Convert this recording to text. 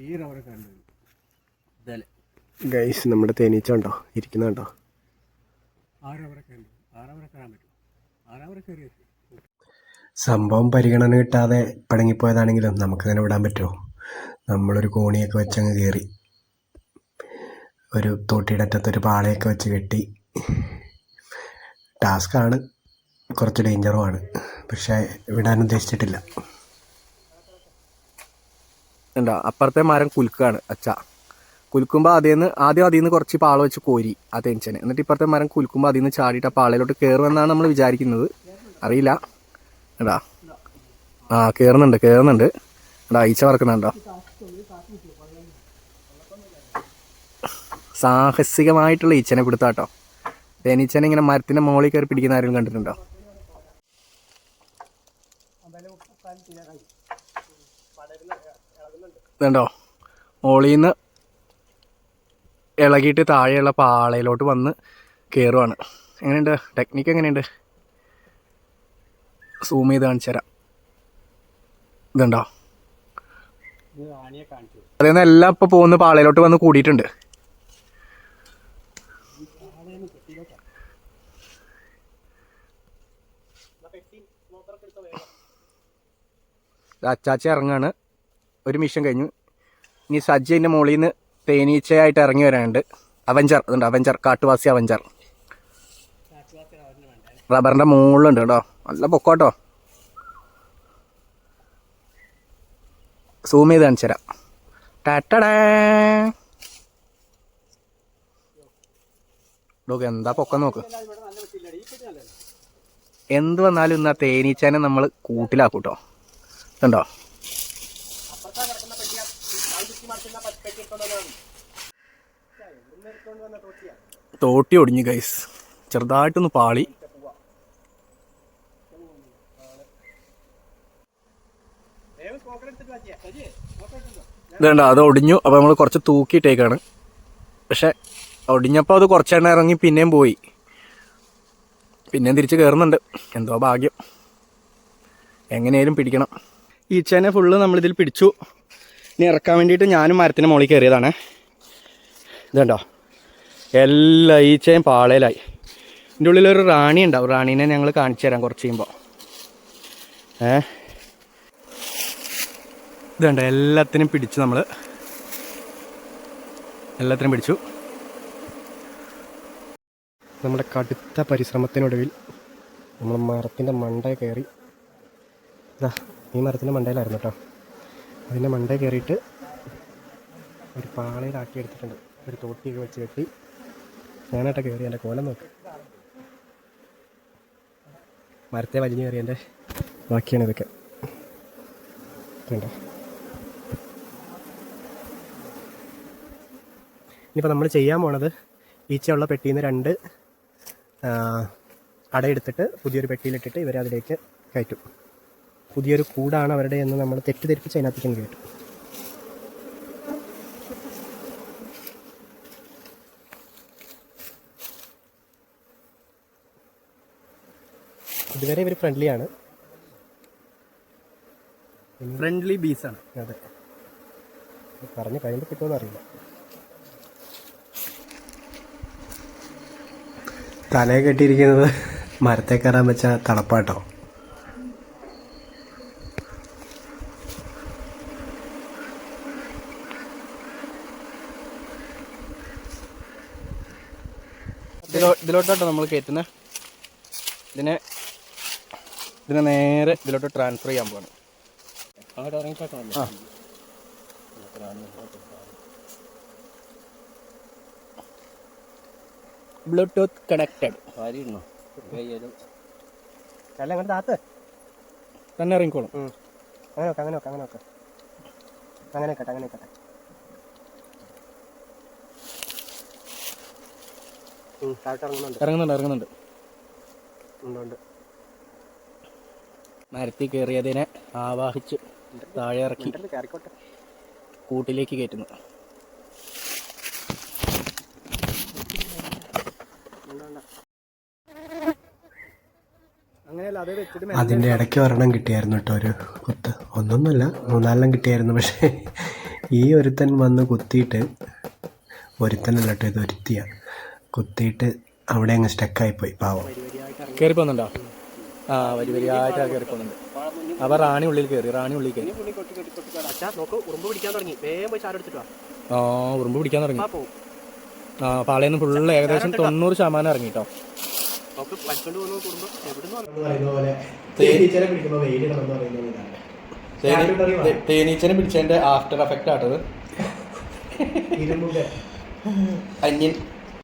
ഈ rubber guys നമ്മുടെ തേനീച്ച ഉണ്ടോ ഇരിക്കുന്നുണ്ടോ സംഭവം പരിഗണന കിട്ടാതെ പടങ്ങിപ്പോയതാണെങ്കിലും നമുക്ക് നമുക്കങ്ങനെ വിടാൻ പറ്റുമോ? നമ്മളൊരു കോണിയൊക്കെ വെച്ചങ്ങ് കയറി ഒരു തോട്ടിയുടെ അറ്റത്തൊരു പാളയൊക്കെ വെച്ച് കെട്ടി. ടാസ്ക്കാണ് കുറച്ച് ഡേഞ്ചറുമാണ് പക്ഷേ വിടാൻ ഉദ്ദേശിച്ചിട്ടില്ല. ഉണ്ടോ അപ്പുറത്തെ മരം കുലുക്കാണ് അച്ഛ. കുലുക്കുമ്പോൾ അതിൽ നിന്ന് ആദ്യം അതിൽ നിന്ന് കുറച്ച് പാള വെച്ച് കോരി ആ തേനീച്ചനെ എന്നിട്ട് ഇപ്പുറത്തെ മരം കുലുക്കുമ്പോൾ അതിൽ നിന്ന് ചാടിയിട്ട് ആ പാളയിലോട്ട് കയറുമെന്നാണ് നമ്മൾ വിചാരിക്കുന്നത്. അറിയില്ല. എടാ ആ കയറുന്നുണ്ട് കയറുന്നുണ്ട് എടാ ഈച്ച വറക്കുന്നുണ്ടോ സാഹസികമായിട്ടുള്ള ഈച്ചനെ പിടുത്താട്ടോ തേനീച്ചനെ ഇങ്ങനെ മരത്തിന്റെ മുകളിൽ കയറി പിടിക്കുന്ന ആരെങ്കിലും കണ്ടിട്ടുണ്ടോ? ഇതുണ്ടോ മുകളിൽ നിന്ന് ഇളകിയിട്ട് താഴെയുള്ള പാളയിലോട്ട് വന്ന് കയറുവാണ് എങ്ങനെയുണ്ട്? ടെക്നിക്ക് എങ്ങനെയുണ്ട്? സൂം ചെയ്ത് കാണിച്ചു തരാം. ഇതുണ്ടോ? അതിൽ നിന്ന് എല്ലാം ഇപ്പോൾ പോകുന്ന പാളയിലോട്ട് വന്ന് കൂടിയിട്ടുണ്ട്. അച്ചാച്ചി ഇറങ്ങാണ്. ഒരു മിഷൻ കഴിഞ്ഞു. ഇനി സജ്ജി അതിന്റെ മുകളിൽ നിന്ന് തേനീച്ചയായിട്ട് ഇറങ്ങി വരാനുണ്ട്. അവഞ്ചർ അതുണ്ട് അവഞ്ചർ കാട്ടുവാസി അവഞ്ചർ റബ്ബറിന്റെ മുകളിലുണ്ട് കേട്ടോ. നല്ല പൊക്കോട്ടോ. സൂം ചെയ്ത് കാണിച്ചു തരാം. ടാറ്റടേ. ഡോക്ക് എന്താ പൊക്കം നോക്ക്. എന്ത് വന്നാലും ഇന്ന് ആ തേനീച്ചനെ നമ്മൾ കൂട്ടിലാക്കൂട്ടോ കേട്ടോ കണ്ടോ തോട്ടി ഒടിഞ്ഞു ഗൈസ് ചെറുതായിട്ടൊന്ന് പാളി. ഇതുണ്ട് അത് ഒടിഞ്ഞു. അപ്പോൾ നമ്മൾ കുറച്ച് തൂക്കിയിട്ടേക്കാണ്. പക്ഷെ ഒടിഞ്ഞപ്പോൾ അത് കുറച്ചെണ്ണ ഇറങ്ങി പിന്നെയും പോയി. പിന്നെയും തിരിച്ച് കയറുന്നുണ്ട് എന്തോ ഭാഗ്യം. എങ്ങനെയാലും പിടിക്കണം. ഈച്ചേനെ ഫുള്ള് നമ്മളിതിൽ പിടിച്ചു. ഇനി ഇറക്കാൻ വേണ്ടിയിട്ട് ഞാനും മരത്തിന് മുകളിൽ കയറിയതാണ്. ഇതുണ്ടോ എല്ലാ ഈച്ചയും പാളയിലായി. ഇതിന്റെ ഉള്ളിലൊരു റാണി ഉണ്ടാവും. റാണീനെ ഞങ്ങൾ കാണിച്ചു തരാം കുറച്ച് കഴിയുമ്പോൾ ഏ? ഇതുണ്ട് എല്ലാത്തിനും പിടിച്ചു നമ്മൾ എല്ലാത്തിനും പിടിച്ചു. നമ്മുടെ കടുത്ത പരിശ്രമത്തിനൊടുവിൽ നമ്മൾ മരത്തിന്റെ മണ്ടയിൽ കയറി. ഈ മരത്തിന്റെ മണ്ടയിലായിരുന്നു കേട്ടോ. അതിന്റെ മണ്ട കയറിയിട്ട് ഒരു പാളയിലാക്കി എടുത്തിട്ടുണ്ട്. ഒരു തോട്ടിയൊക്കെ വെച്ച് കെട്ടി. ഞാനായിട്ട് കയറി എന്റെ കോലം നോക്ക്. മരത്തെ വലിഞ്ഞു കയറി എന്റെ ബാക്കിയാണ് ഇതൊക്കെ. കണ്ടോ? ഇനിയിപ്പോൾ നമ്മൾ ചെയ്യാൻ പോണത് ഈച്ചയുള്ള പെട്ടിയിൽ നിന്ന് രണ്ട് അടയെടുത്തിട്ട് പുതിയൊരു പെട്ടിയിലിട്ടിട്ട് ഇവരെ അതിലേക്ക് കയറ്റും. പുതിയൊരു കൂടാണ് അവരുടെ എന്ന് നമ്മൾ തെറ്റിദ്ധരിപ്പിച്ച് അതിനകത്തേക്കും കേട്ടു. ഇതുവരെ ഇവർ ഫ്രണ്ട്ലിയാണ് ഫ്രണ്ട്ലി ബീസാണ് അതെ. പറഞ്ഞ് കഴിയുമ്പോൾ കിട്ടുമെന്ന് അറിയില്ല. തലയെ കെട്ടിയിരിക്കുന്നത് മരത്തെ കയറാൻ വെച്ച തളപ്പാട്ടോ ഇതിലോ ഇതിലോട്ടാട്ടോ നമ്മൾ കയറ്റുന്നത് ഇതിനെ ഇതിനെ നേരെ ഇതിലോട്ട് ട്രാൻസ്ഫർ ചെയ്യാൻ പോവാണ്. ആ. ബ്ലൂടൂത്ത് കണക്റ്റഡ് അല്ല അങ്ങോട്ട് താത്ത്. തന്നെ ഇറങ്ങിക്കോളും. അങ്ങനെ നോക്കാം അങ്ങനെ നോക്കാം അങ്ങനെ നോക്കാം. അങ്ങനെ കേട്ടെ അങ്ങനെ കട്ടെ. ഇറങ്ങുന്നുണ്ട് ഇറങ്ങുന്നുണ്ട്. മരത്തിൽ കയറിയതിനെ ആവാഹിച്ച് താഴെ ഇറക്കി കൂട്ടിലേക്ക് കയറ്റുന്നു. അങ്ങനെയല്ല അത് വെച്ചിട്ട് അതിന്റെ ഇടയ്ക്ക് ഒരെണ്ണം കിട്ടിയായിരുന്നു കേട്ടോ ഒരു കുത്ത്. ഒന്നൊന്നുമല്ല മൂന്നാലെണ്ണം കിട്ടിയായിരുന്നു പക്ഷേ ഈ ഒരുത്തൻ വന്ന് കുത്തിയിട്ട് ഒരുത്തനല്ല കേട്ടോ ഇത് ഒരുത്തിയ. കുത്തിയിട്ട് അവിടെ അങ്ങ് സ്റ്റക്കായിപ്പോയി പാവം. കയറി പോകുന്നുണ്ടോ? ആ വലിയ വരിയായിട്ട് കയറി പോകുന്നുണ്ട്. അപ്പൊ റാണി ഉള്ളിൽ കയറി റാണി ഉള്ളിൽ കയറി നോക്ക് ഉറുമ്പ് പിടിക്കാൻ തുടങ്ങി. വേഗം പോയി ചാരം എടുത്തിട്ട് ആ ഉറുമ്പ് പിടിക്കാൻ തുടങ്ങി. ആ പാളയെന്ന് ഫുള്ള് ഏകദേശം തൊണ്ണൂറ് ശതമാനം ഇറങ്ങി കേട്ടോ നോക്ക് വലിച്ചോണ്ട് പോകുന്ന കുടുംബം എവിടുന്ന് പറയുന്ന പോലെ തേനീച്ചനെ പിടിച്ചതിന്റെ ആഫ്റ്റർ എഫക്റ്റ് ആട്ടത് അന്യൻ